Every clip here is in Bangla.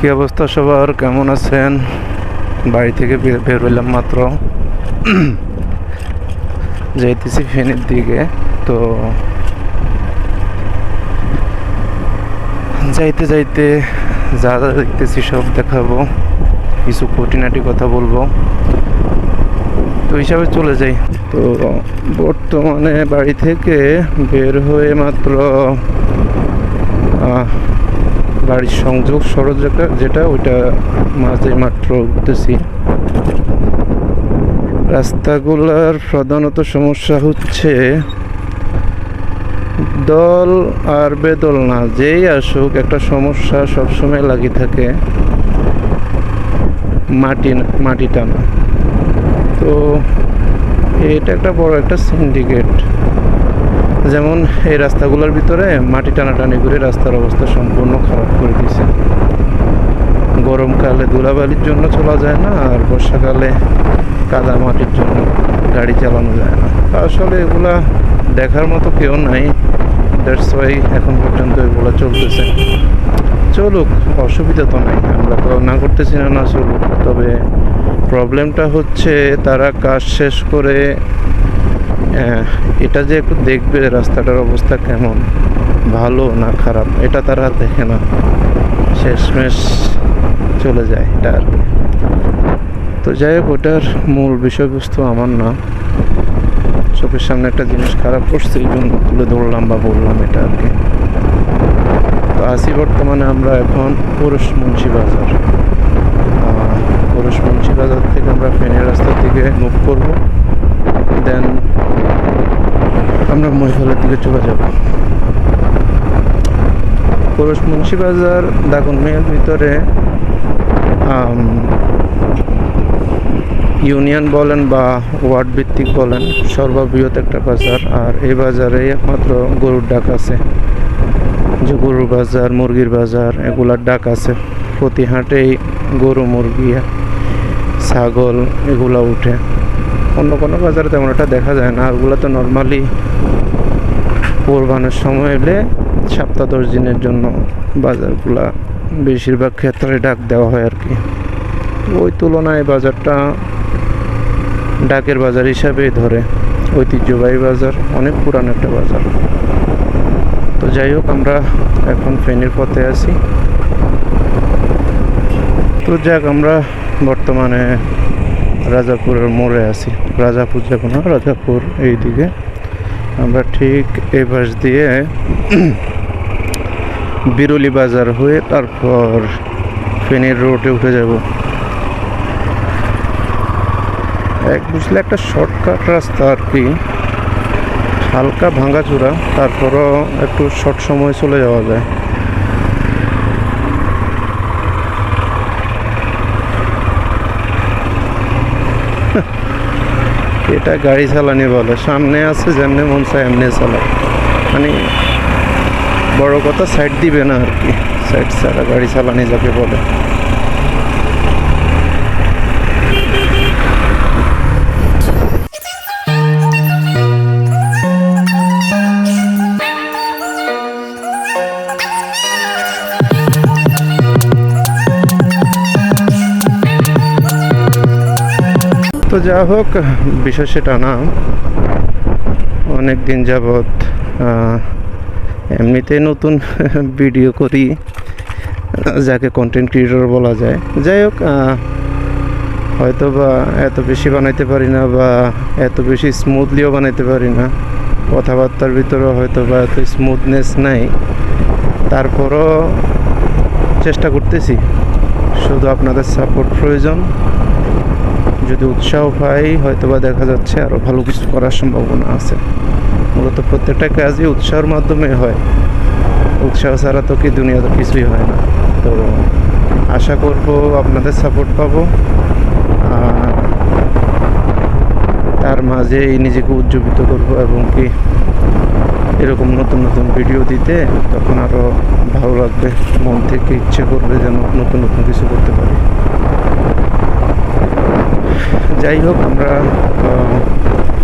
কি অবস্থা সবার? কেমন আছেন? বাড়ি থেকে বের- হইলাম মাত্র। যাইতেছি ফেনের দিকে। তো যাইতে যাইতে যা যা দেখতেছি সব দেখাবো। কিছু খুঁটিনাটি কথা বলব। তো হিসাবে চলে যাই। তো বর্তমানে বাড়ি থেকে বের হয়ে মাত্র বাড়ির সংযোগ সড়ক যেটা যেটা ওইটা মাঝে মাত্র উঠতেছি। রাস্তাগুলোর প্রধানত সমস্যা হচ্ছে দল আর বেদল না, যেই আসুক, একটা সমস্যা সবসময় লাগি থাকে মাটি মাটি টানা। তো এটা একটা বড় একটা সিন্ডিকেট যেমন এই রাস্তাগুলোর ভিতরে মাটি টানাটানি করে রাস্তার অবস্থা সম্পূর্ণ খারাপ করে দিয়েছে গরমকালে ধুলাবালির জন্য চলা যায় না, আর বর্ষাকালে কাদা মাটির জন্য গাড়ি চালানো যায় না। আসলে এগুলা দেখার মতো কেউ নাই। দ্যাটস ওয়াই এখন পর্যন্ত এগুলো চলতেছে। চলুক, অসুবিধা তো নাই। আমরা তো না করতেছি না না চলুক। তবে প্রবলেমটা হচ্ছে তারা কাজ শেষ করে এটা যে একটু দেখবে রাস্তাটার অবস্থা কেমন। ভালো না খারাপ, এটা তারা দেখে না। শেষমেশ চলে যায় এটা আর কি। তো যাই হোক, ওটার মূল বিষয়বস্তু আমার না। চোখের সামনে একটা জিনিস খারাপ করছে, এই জন্য তুলে ধরলাম বা বললাম এটা আর কি। তো আসি বর্তমানে আমরা এখন পুরুষ মুন্সি বাজার। পুরুষ মুন্সি বাজার থেকে আমরা ফেনের রাস্তার দিকে মুভ করব। দেন আমরা মহিফলের দিকে চলে যাব। পুরুষ মুন্সি বাজার দাগন মেয়ের ভিতরে ইউনিয়ন বলেন বা ওয়ার্ড ভিত্তিক বলেন, সর্ববৃহৎ একটা বাজার। আর এই বাজারে একমাত্র গরুর ডাক আছে। যে গরুর বাজার, মুরগির বাজার, এগুলার ডাক আছে। প্রতি হাটেই গরু, মুরগি, ছাগল এগুলো উঠে। অন্য কোনো বাজারে তেমন একটা দেখা যায় না। ওগুলো তো নর্মালি কোরবানের সময় এলে সপ্তাহ দশ দিনের জন্য বাজারগুলা বেশিরভাগ ক্ষেত্রে ডাক দেওয়া হয় আর কি। ওই তুলনায় বাজারটা ডাকের বাজার হিসাবেই ধরে। ঐতিহ্যবাহী বাজার, অনেক পুরানো একটা বাজার। তো যাই হোক, আমরা এখন ফেনীর পথে আছি। তো যাক, আমরা বর্তমানে রাজাপুরের মোড়ে আছি। রাজাপুর যাব না, রাজাপুর এই দিকে আমরা ঠিক এই পাশ দিয়ে বিরুলি বাজার হয়ে তারপর ফেনীর রোডে উঠে যাব। এক বুঝলে একটা শর্টকাট রাস্তা আর কি। হালকা ভাঙাচোরা, তারপরও একটু শর্ট সময় চলে যাওয়া যায়। এটা গাড়ি চালানি বলে, সামনে আছে যেমনি মন চায় এমনি চালায়। মানে বড় কথা সাইড দিবে না আর কি সাইড ছাড়া গাড়ি চালানি যাকে বলে। যা হোক বিষয় সেটা না। অনেক দিন যাবৎ এমনিতেই নতুন ভিডিও করি, যাকে কন্টেন্ট ক্রিয়েটর বলা যায়। যাই হোক হয়তো বা এত বেশি বানাইতে পারি না বা এত বেশি স্মুথলিও বানাইতে পারি না। কথাবার্তার ভিতরেও হয়তো বা এত স্মুথনেস নাই। তারপরও চেষ্টা করতেছি। শুধু আপনাদের সাপোর্ট প্রয়োজন। যদি উৎসাহ পাই হয়তো বা দেখা যাচ্ছে আরও ভালো কিছু করার সম্ভাবনা আছে। মূলত প্রত্যেকটা কাজই উৎসাহের মাধ্যমে হয়। উৎসাহ ছাড়া তো কি দুনিয়াতে কিছুই হয় না। তো আশা করব আপনাদের সাপোর্ট পাবো। আর তার মাঝেই নিজেকে উজ্জীবিত করব এবং কি এরকম নতুন নতুন ভিডিও দিতে তখন আরও ভালো লাগবে। মন থেকে ইচ্ছে করবে যেন নতুন নতুন কিছু করতে পারি। যাই হোক, আমরা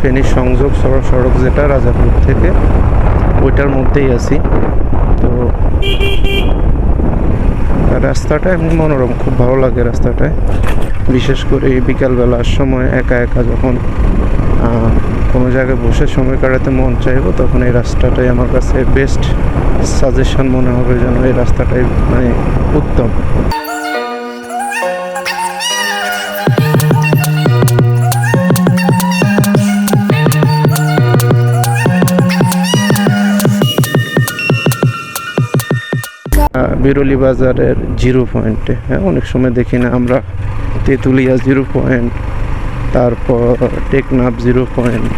ফেনীর সংযোগ সড়ক সড়ক যেটা রাজাপুর থেকে, ওইটার মধ্যেই আছি। তো, রাস্তাটা এমনি মনোরম, খুব ভালো লাগে রাস্তাটায় বিশেষ করে বিকালবেলার সময় একা একা যখন কোনো জায়গায় বসে সময় কাটাতে মন চাইব, তখন এই রাস্তাটাই আমার কাছে বেস্ট সাজেশন মনে হবে যেন এই রাস্তাটাই মানে উত্তম। বিরলি বাজারের জিরো পয়েন্টে হ্যাঁ অনেক সময় দেখি না আমরা তেঁতুলিয়া জিরো পয়েন্ট, তারপর টেকনাফ জিরো পয়েন্ট,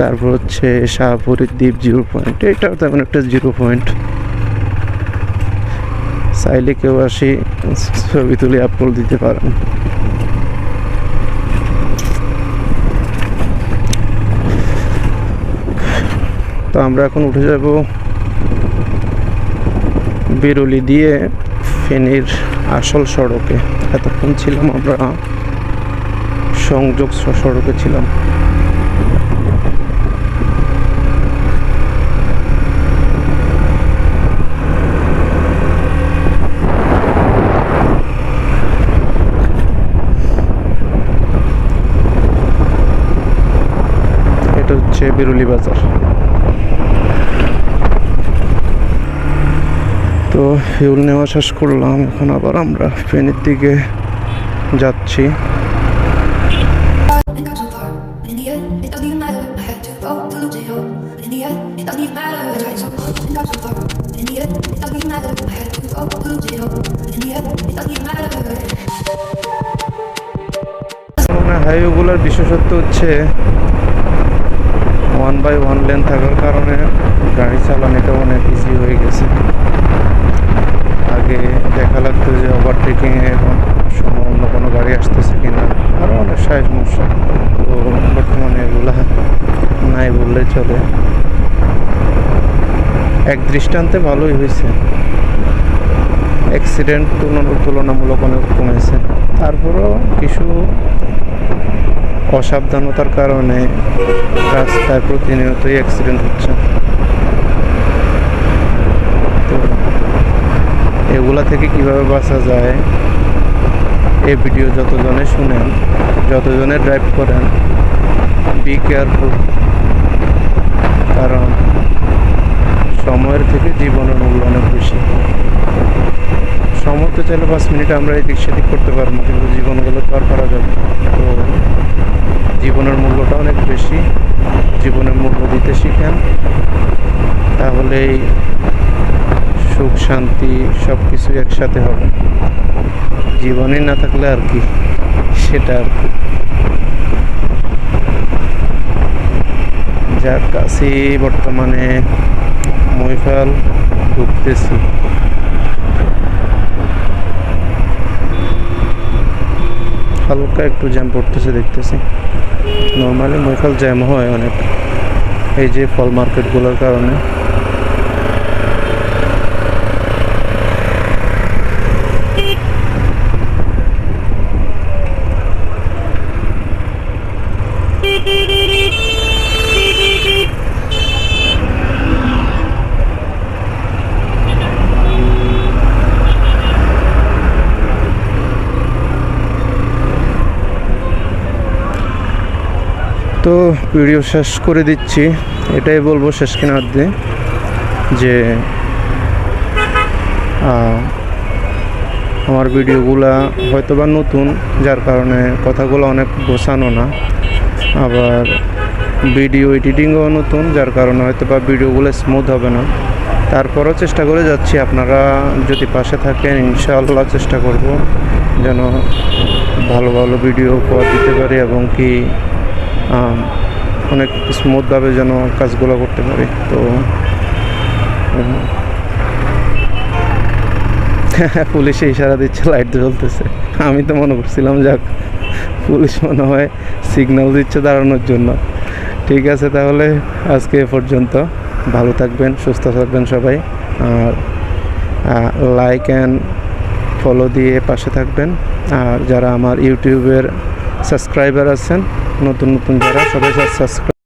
তারপর হচ্ছে শাহপুরের দ্বীপ জিরো পয়েন্ট, এটাও তেমন একটা জিরো পয়েন্ট। চাইলে কেউ আসি, ছবি তুলে আপলোড দিতে পারেন। তো আমরা এখন উঠে যাব বিরলি দিয়ে ফেনীর আসল সড়কে, এতক্ষণ ছিলাম আমরা সংযোগ সড়কে ছিলাম। এটা হচ্ছে বিরুলি বাজার। তো ফিউল নেওয়া শেষ করলাম। এখন আবার আমরা ফেনির দিকে যাচ্ছি। হাইওয়েগুলোর বিশেষত্ব হচ্ছে ওয়ান বাই ওয়ান লেন থাকার কারণে গাড়ি চালানোটা অনেক ইজি হয়ে গেছে। আগে দেখা লাগতো যে ওভারটেকিংয়ে সময় অন্য কোনো গাড়ি আসতেছে কিনা। আরও অনেক সাইজ সমস্যা তো বর্তমানে এগুলা নাই বললে চলে। এক দৃষ্টান্তে ভালোই হয়েছে। অ্যাক্সিডেন্ট তুলনামূলক অনেক কমেছে। তারপরেও কিছু অসাবধানতার কারণে রাস্তায় প্রতিনিয়তই অ্যাক্সিডেন্ট হচ্ছে তো এগুলা থেকে কীভাবে বাঁচা যায়? এই ভিডিও যতজনে শুনেন, যতজনে ড্রাইভ করেন বি কেয়ারফুল কারণ সময়ের থেকে জীবনের মূল্য অনেক বেশি। সময় তো চাইলে পাঁচ মিনিট আমরা এদিক সেদিক করতে পারব, কিন্তু জীবনগুলো তো আর করা যাবে তো জীবনের মূল্যটা অনেক বেশি। জীবনের মূল্য দিতে শিখেন। তাহলেই সুখ, শান্তি সব কিছু একসাথে হবে। জীবনই না থাকলে আর কি, সেটা আর কি। যার কাছে বর্তমানে মহিফাল ঢুকতেছি হালকা একটু জ্যাম পড়তেছে, দেখতেছি। নর্মালি মহিফাল জ্যাম হয় অনেক। এই যে ফল মার্কেটগুলোর কারণে। তো ভিডিও শেষ করে দিচ্ছি। এটাই বলব শেষ কেনার দিয়ে যে আমার ভিডিওগুলা হয়তো বা নতুন, যার কারণে কথাগুলো অনেক গোছানো না। আবার ভিডিও এডিটিংও নতুন, যার কারণে হয়তো বা ভিডিওগুলো স্মুথ হবে না। তারপরও চেষ্টা করে যাচ্ছি, আপনারা যদি পাশে থাকেন, ইনশাআল্লাহ চেষ্টা করব যেন ভালো ভালো ভিডিও উপহার দিতে পারি এবং কি অনেক স্মুথভাবে যেন কাজগুলো করতে পারি, তো পুলিশে ইশারা দিচ্ছে লাইট জ্বলতেছে। আমি তো মনে করছিলাম, যাক, পুলিশ মনে হয় সিগন্যাল দিচ্ছে দাঁড়ানোর জন্য। ঠিক আছে তাহলে, আজকে এ পর্যন্ত। ভালো থাকবেন, সুস্থ থাকবেন সবাই। আর লাইক অ্যান্ড ফলো দিয়ে পাশে থাকবেন। আর যারা আমার ইউটিউবের সাবস্ক্রাইবার আছেন নতুন নতুন যারা সবাই সাবস্ক্রাইব